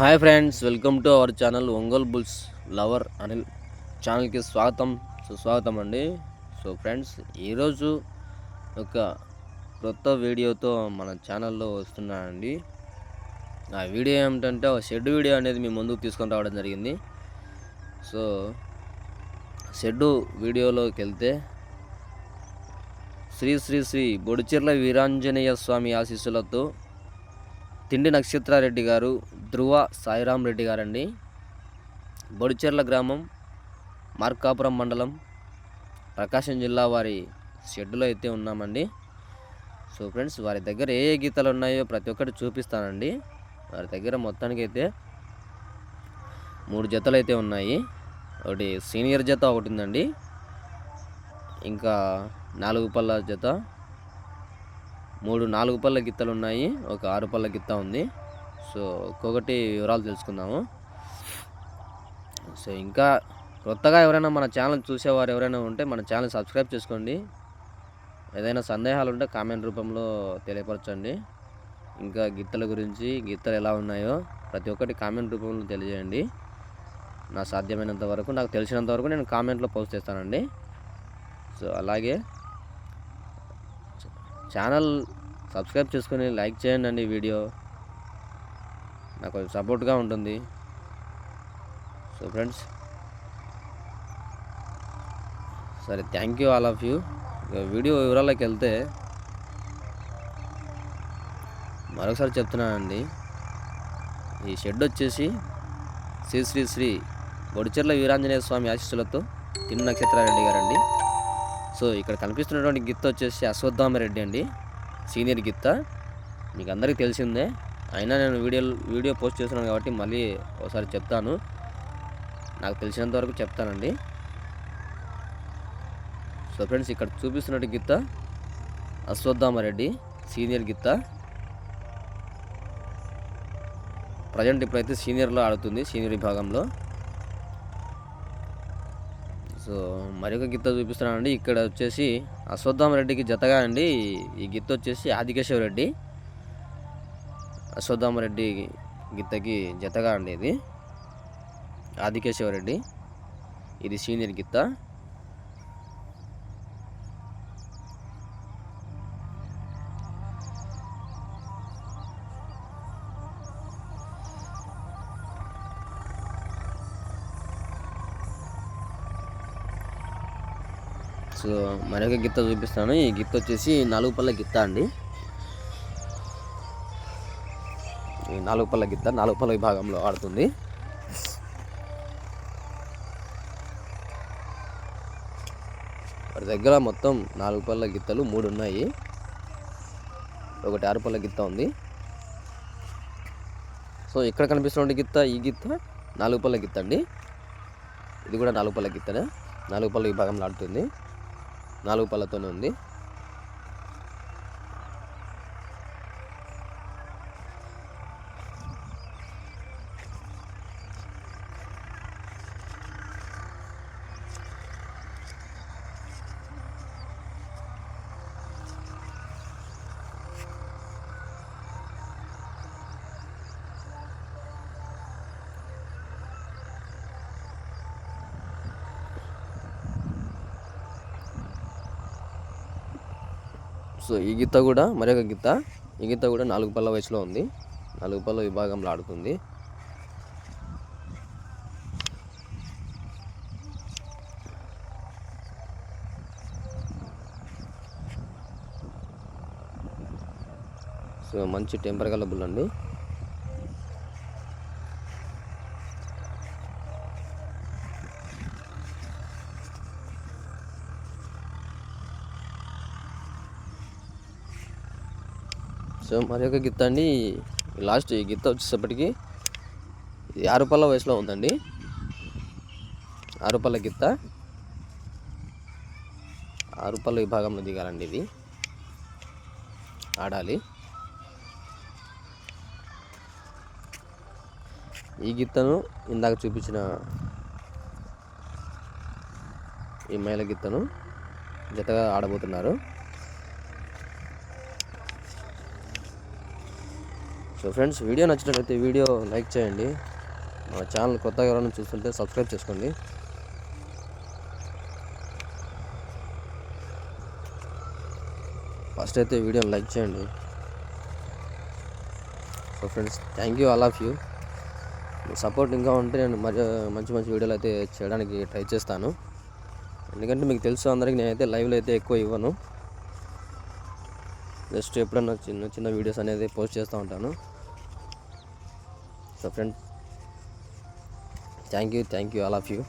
Hi friends welcome to our channel Ongole bulls lover Anil ఛానల్కి స్వాగతం. సుస్వాగతం అండి. సో ఫ్రెండ్స్ ఈరోజు ఒక క్రొత్త వీడియోతో మన ఛానల్లో వస్తున్నానండి. ఆ వీడియో ఏమిటంటే ఒక షెడ్ వీడియో అనేది మీ ముందుకు తీసుకొని రావడం జరిగింది. సో షెడ్ వీడియోలోకి వెళ్తే శ్రీ శ్రీ శ్రీ బొడిచెర్ల వీరాంజనేయ స్వామి ఆశీస్సులతో తిండి నక్షత్రారెడ్డి గారు ధ్రువ సాయిరాం రెడ్డి గారండి. బొడిచెర్ల గ్రామం మార్కాపురం మండలం ప్రకాశం జిల్లా వారి షెడ్లో అయితే ఉన్నామండి. సో ఫ్రెండ్స్ వారి దగ్గర ఏ ఏ గీతలు ఉన్నాయో ప్రతి ఒక్కటి చూపిస్తానండి. వారి దగ్గర మొత్తానికి అయితే మూడు జతలు అయితే ఉన్నాయి. ఒకటి సీనియర్ జత ఒకటి ఉందండి. ఇంకా నాలుగు పళ్ళ జత మూడు నాలుగు పళ్ళ గిత్తలు ఉన్నాయి. ఒక ఆరు పళ్ళ గిత్త ఉంది. సో ఒక్కొక్కటి వివరాలు తెలుసుకుందాము. సో ఇంకా కొత్తగా ఎవరైనా మన ఛానల్ చూసేవారు ఎవరైనా ఉంటే మన ఛానల్ సబ్స్క్రైబ్ చేసుకోండి. ఏదైనా సందేహాలు ఉంటే కామెంట్ రూపంలో తెలియపరచండి. ఇంకా గిత్తల గురించి గిత్తలు ఎలా ఉన్నాయో ప్రతి ఒక్కటి కామెంట్ రూపంలో తెలియజేయండి. నా సాధ్యమైనంత వరకు నాకు తెలిసినంత వరకు నేను కామెంట్లో పోస్ట్ చేస్తానండి. సో అలాగే ఛానల్ సబ్స్క్రైబ్ చేసుకొని లైక్ చేయండి అండి వీడియో. నాకు కొంచెం సపోర్ట్గా ఉంటుంది. సో ఫ్రెండ్స్ సరే thank you all of you video వివరాల్లోకి వెళ్తే మరొకసారి చెప్తున్నానండి. ఈ షెడ్ వచ్చేసి శ్రీ శ్రీ శ్రీ బొడిచెర్ల వీరాంజనేయ స్వామి ఆశీస్సులతో తిన్న నక్షత్రారెడ్డి గారండి. సో ఇక్కడ కనిపిస్తున్నటువంటి గిత్త వచ్చేసి అశ్వత్థామరెడ్డి అండి. సీనియర్ గిత్త. మీకు అందరికీ తెలిసిందే. అయినా నేను వీడియో వీడియో పోస్ట్ చేస్తున్నాను కాబట్టి మళ్ళీ ఒకసారి చెప్తాను. నాకు తెలిసినంత వరకు చెప్తానండి. సో ఫ్రెండ్స్ ఇక్కడ చూపిస్తున్నట్టు గిత్త అశ్వత్థామరెడ్డి సీనియర్ గిత్త ప్రజెంట్ ఇప్పుడైతే సీనియర్లో ఆడుతుంది సీనియర్ విభాగంలో. సో మరొక గిత్త చూపిస్తున్నానండి. ఇక్కడ వచ్చేసి అశ్వత్థామరెడ్డికి జతగా అండి. ఈ గిత్త వచ్చేసి ఆదికేశవ రెడ్డి అశ్వత్థామరెడ్డి గిత్తకి జతగా అండి ఇది ఆదికేశవ రెడ్డి ఇది సీనియర్ గిత్త. సో మరొక గిత్త చూపిస్తాను. ఈ గిత్త వచ్చేసి నాలుగు పళ్ళ గిత్త అండి. ఈ నాలుగు పళ్ళ గిత్త నాలుగు పళ్ళ విభాగంలో ఆడుతుంది. వాడి దగ్గర మొత్తం నాలుగు పళ్ళ గిత్తలు మూడు ఉన్నాయి. ఒకటి ఆరు పళ్ళ గిత్త ఉంది. సో ఇక్కడ కనిపిస్తున్న గిత్త ఈ గిత్త నాలుగు పళ్ళ గిత్త అండి. ఇది కూడా నాలుగు పళ్ళ గిత్తనే. నాలుగు పళ్ళ విభాగంలో ఆడుతుంది. నాలుగు పళ్ళతోనే ఉంది. సో ఈ గీత కూడా మరొక గీత. ఈ గీత కూడా నాలుగు పళ్ళ వయసులో ఉంది. నాలుగు పళ్ళ విభాగంలో ఆడుతుంది. సో మంచి టెంపర్ గల బుల్ అండి సో మరి ఒక గిత్త అండి. లాస్ట్ ఈ గిత్త వచ్చేసప్పటికి ఆరు పళ్ళ వయసులో ఉందండి. ఆరు పళ్ళ గిత్త. ఆరు పళ్ళ విభాగంలో దిగాలండి ఇది. ఆడాలి. ఈ గిత్తను ఇందాక చూపించిన ఈ మైల గిత్తను జతగా ఆడబోతున్నారు. సో ఫ్రెండ్స్ వీడియో నచ్చినట్లయితే వీడియో లైక్ చేయండి. మా ఛానల్ కొత్తగా ఎవరైనా చూస్తుంటే సబ్స్క్రైబ్ చేసుకోండి. ఫస్ట్ అయితే వీడియోని లైక్ చేయండి. So friends thank you all of you. Me support ఇంకా ఉంటే నేను మరి మంచి మంచి వీడియోలు అయితే చేయడానికి ట్రై చేస్తాను. ఎందుకంటే మీకు తెలుసు అందరికి నేనైతే లైవ్లో అయితే ఎక్కువ ఇవ్వను. జస్ట్ ఎప్పుడన్నా చిన్న చిన్న వీడియోస్ అనేది పోస్ట్ చేస్తూ ఉంటాను. So friend thank you thank you all of you